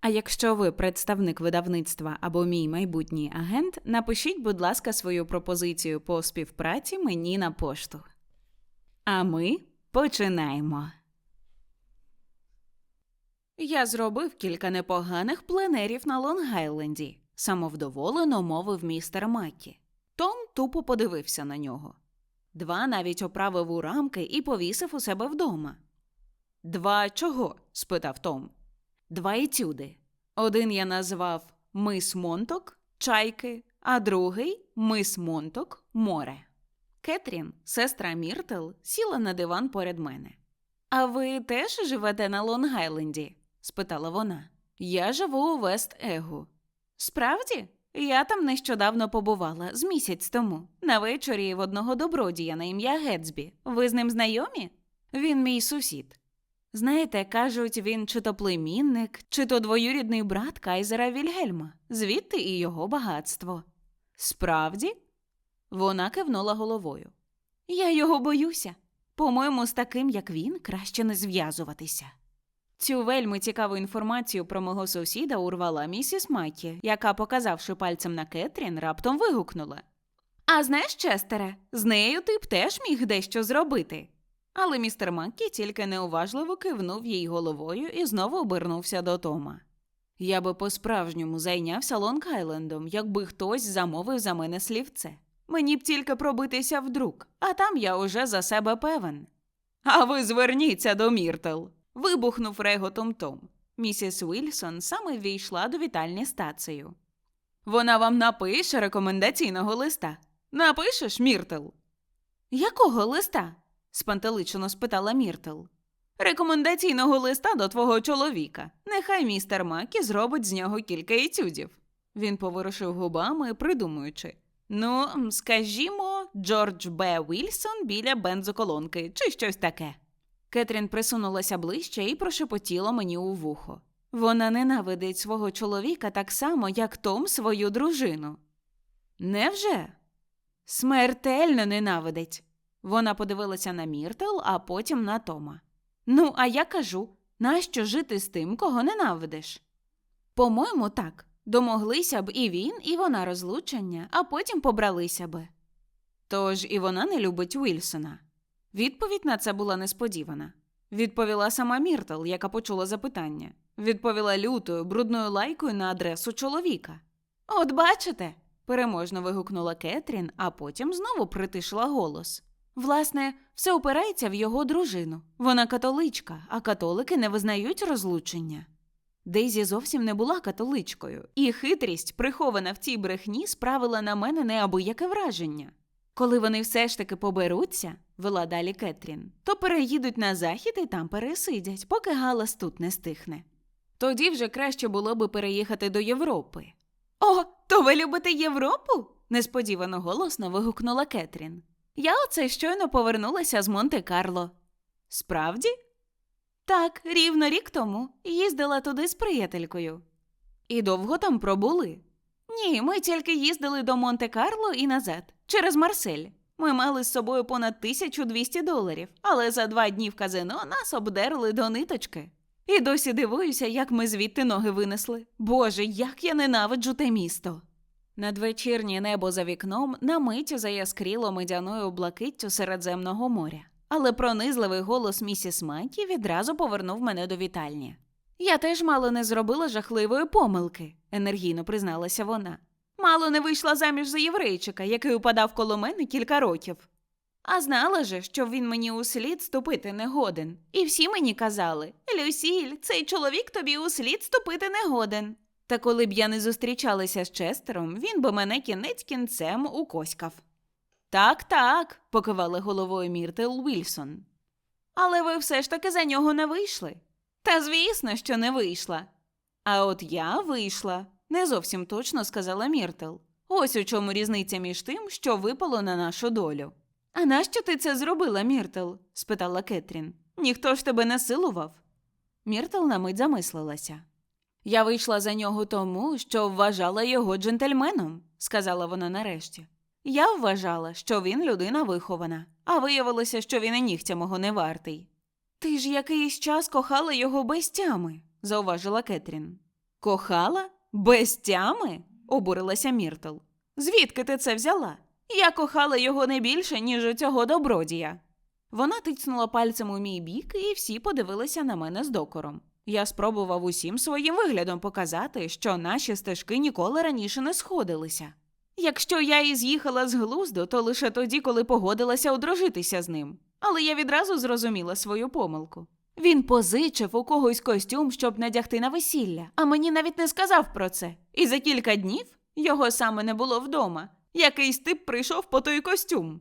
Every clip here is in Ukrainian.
А якщо ви представник видавництва або мій майбутній агент, напишіть, будь ласка, свою пропозицію по співпраці мені на пошту. А ми починаємо. Я зробив кілька непоганих пленерів на Лонг-Айленді, самовдоволено мовив містер Маккі. Том тупо подивився на нього. Два навіть оправив у рамки і повісив у себе вдома. Два чого? спитав Том. Два етюди. Один я назвав Мис Монток чайки, а другий Мис Монток море. Кетрін, сестра Міртл, сіла на диван поряд мене. А ви теж живете на Лонг-Айленді?» – спитала вона. Я живу у Вест Егу. Справді, я там нещодавно побувала з місяць тому, на вечорі в одного добродія на ім'я Гетсбі. Ви з ним знайомі? Він мій сусід. Знаєте, кажуть, він чи то племінник, чи то двоюрідний брат Кайзера Вільгельма, звідти і його багатство. Справді? Вона кивнула головою. Я його боюся. По-моєму, з таким, як він, краще не зв'язуватися. Цю вельми цікаву інформацію про мого сусіда урвала місіс Макі, яка, показавши пальцем на Кетрін, раптом вигукнула. А знаєш, Честере, з нею ти б теж міг дещо зробити. Але містер Маккі тільки неуважливо кивнув їй головою і знову обернувся до Тома. Я би по-справжньому зайнявся Лонг-Айлендом, якби хтось замовив за мене слівце. Мені б тільки пробитися в друк, а там я уже за себе певен. А ви зверніться до Міртл. вибухнув реготом Том. Місіс Вільсон саме ввійшла до вітальні стацею. Вона вам напише рекомендаційного листа. Напишеш, Міртл? Якого листа? Спантеличено спитала Міртл. Рекомендаційного листа до твого чоловіка. Нехай містер Макі зробить з нього кілька етюдів. Він поворушив губами, придумуючи. Ну, скажімо, Джордж Б. Вільсон біля бензоколонки чи щось таке. Кетрін присунулася ближче і прошепотіла мені у вухо. Вона ненавидить свого чоловіка так само, як Том свою дружину. Невже? Смертельно ненавидить. Вона подивилася на Міртл, а потім на Тома. Ну, а я кажу, нащо жити з тим, кого ненавидиш? По-моєму, так. Домоглися б і він, і вона розлучення, а потім побралися би. Тож і вона не любить Уільсона. Відповідь на це була несподівана. Відповіла сама Міртл, яка почула запитання. Відповіла лютою, брудною лайкою на адресу чоловіка. От бачите, переможно вигукнула Кетрін, а потім знову притишила голос. Власне, все опирається в його дружину. Вона католичка, а католики не визнають розлучення. Дейзі зовсім не була католичкою, і хитрість, прихована в цій брехні, справила на мене неабияке враження. Коли вони все ж таки поберуться, вела далі Кетрін, то переїдуть на захід і там пересидять, поки галас тут не стихне. Тоді вже краще було би переїхати до Європи. О, то ви любите Європу? несподівано голосно вигукнула Кетрін. Я оце щойно повернулася з Монте-Карло. Справді? Так, рівно рік тому їздила туди з приятелькою. І довго там пробули? Ні, ми тільки їздили до Монте-Карло і назад, через Марсель. Ми мали з собою понад 1200 доларів, але за два дні в казино нас обдерли до ниточки. І досі дивуюся, як ми звідти ноги винесли. Боже, як я ненавиджу те місто. Надвечірнє небо за вікном на мить заяскріло медяною блакиттю Середземного моря, але пронизливий голос місіс Макі відразу повернув мене до вітальні. Я теж мало не зробила жахливої помилки, енергійно призналася вона. Мало не вийшла заміж за єврейчика, який упадав коло мене кілька років. А знала же, що він мені услід ступити не годен. І всі мені казали Люсіль, цей чоловік тобі услід ступити не годен. Та коли б я не зустрічалася з Честером, він би мене кінець кінцем укоськав. Так, так, покивала головою Міртел Вільсон. Але ви все ж таки за нього не вийшли. Та звісно, що не вийшла. А от я вийшла, не зовсім точно сказала Міртл. Ось у чому різниця між тим, що випало на нашу долю. А нащо ти це зробила, Міртл? спитала Кетрін. Ніхто ж тебе не силував. Міртл на мить замислилася. Я вийшла за нього тому, що вважала його джентльменом, сказала вона нарешті. Я вважала, що він людина вихована, а виявилося, що він і нігтя мого не вартий. Ти ж якийсь час кохала його без тями, зауважила Кетрін. Кохала? Без тями? обурилася Міртл. Звідки ти це взяла? Я кохала його не більше, ніж цього добродія. Вона тицнула пальцем у мій бік, і всі подивилися на мене з докором. Я спробував усім своїм виглядом показати, що наші стежки ніколи раніше не сходилися. Якщо я і з'їхала з глузду, то лише тоді, коли погодилася одружитися з ним. Але я відразу зрозуміла свою помилку. Він позичив у когось костюм, щоб надягти на весілля, а мені навіть не сказав про це. І за кілька днів його саме не було вдома. Якийсь тип прийшов по той костюм.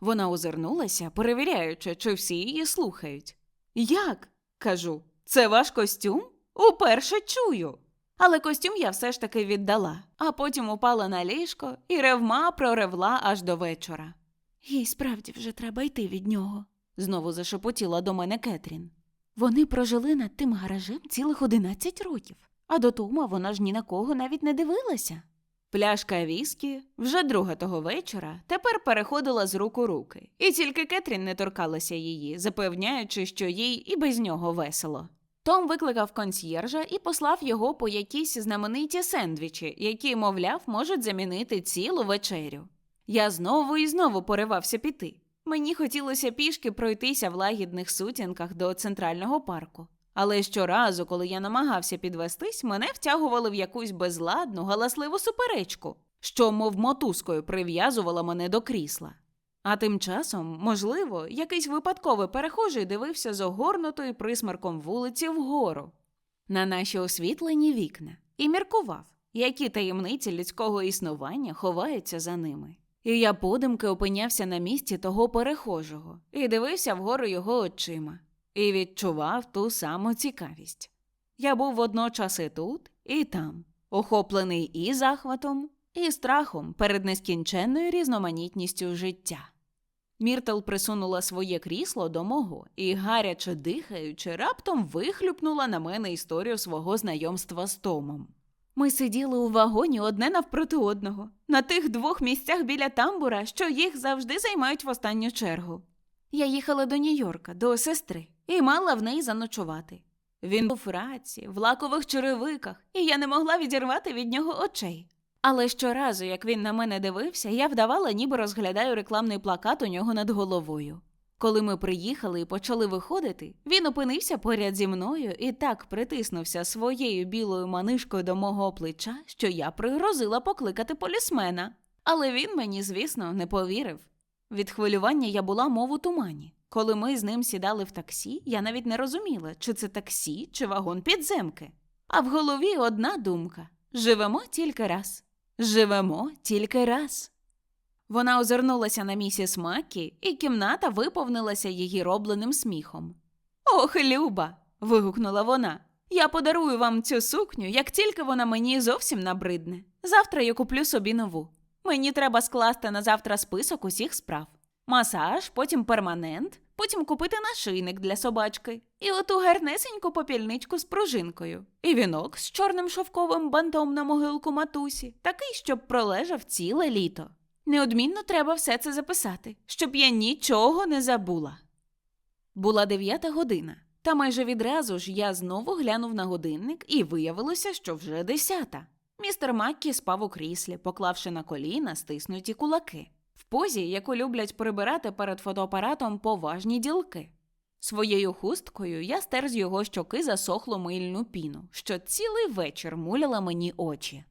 Вона озирнулася, перевіряючи, чи всі її слухають. Як? кажу, це ваш костюм? Уперше чую. Але костюм я все ж таки віддала, а потім упала на ліжко і ревма проревла аж до вечора. Їй справді вже треба йти від нього, знову зашепотіла до мене Кетрін. Вони прожили над тим гаражем цілих одинадцять років, а до Тома вона ж ні на кого навіть не дивилася. Пляшка віскі вже друга того вечора тепер переходила з рук у руки, і тільки Кетрін не торкалася її, запевняючи, що їй і без нього весело. Том викликав консьєржа і послав його по якісь знамениті сендвічі, які, мовляв, можуть замінити цілу вечерю. Я знову і знову поривався піти. Мені хотілося пішки пройтися в лагідних сутінках до центрального парку. Але щоразу, коли я намагався підвестись, мене втягували в якусь безладну, галасливу суперечку, що, мов мотузкою, прив'язувала мене до крісла. А тим часом, можливо, якийсь випадковий перехожий дивився з огорнутої присмарком вулиці вгору на наші освітлені вікна і міркував, які таємниці людського існування ховаються за ними. І я подумки опинявся на місці того перехожого і дивився вгору його очима, і відчував ту саму цікавість. Я був водночас і тут, і там, охоплений і захватом, і страхом перед нескінченною різноманітністю життя. Міртл присунула своє крісло до мого і, гаряче дихаючи, раптом вихлюпнула на мене історію свого знайомства з Томом. Ми сиділи у вагоні одне навпроти одного, на тих двох місцях біля тамбура, що їх завжди займають в останню чергу. Я їхала до Нью-Йорка, до сестри, і мала в неї заночувати. Він був в раці, в лакових черевиках, і я не могла відірвати від нього очей. Але щоразу, як він на мене дивився, я вдавала, ніби розглядаю рекламний плакат у нього над головою. Коли ми приїхали і почали виходити, він опинився поряд зі мною і так притиснувся своєю білою манишкою до мого плеча, що я пригрозила покликати полісмена. Але він мені, звісно, не повірив. Від хвилювання я була мов у тумані. Коли ми з ним сідали в таксі, я навіть не розуміла, чи це таксі, чи вагон підземки. А в голові одна думка живемо тільки раз. Живемо тільки раз. Вона озирнулася на місіс Макі, і кімната виповнилася її робленим сміхом. Ох, Люба. вигукнула вона. Я подарую вам цю сукню, як тільки вона мені зовсім набридне. Завтра я куплю собі нову. Мені треба скласти на завтра список усіх справ: масаж, потім перманент, потім купити нашийник для собачки, і оту гарнесеньку попільничку з пружинкою, і вінок з чорним шовковим бантом на могилку матусі, такий, щоб пролежав ціле літо. Неодмінно треба все це записати, щоб я нічого не забула. Була дев'ята година, та майже відразу ж я знову глянув на годинник, і виявилося, що вже десята. Містер Маккі спав у кріслі, поклавши на коліна стиснуті кулаки, в позі, яку люблять прибирати перед фотоапаратом поважні ділки. Своєю хусткою я стер з його щоки засохлу мильну піну, що цілий вечір муляла мені очі.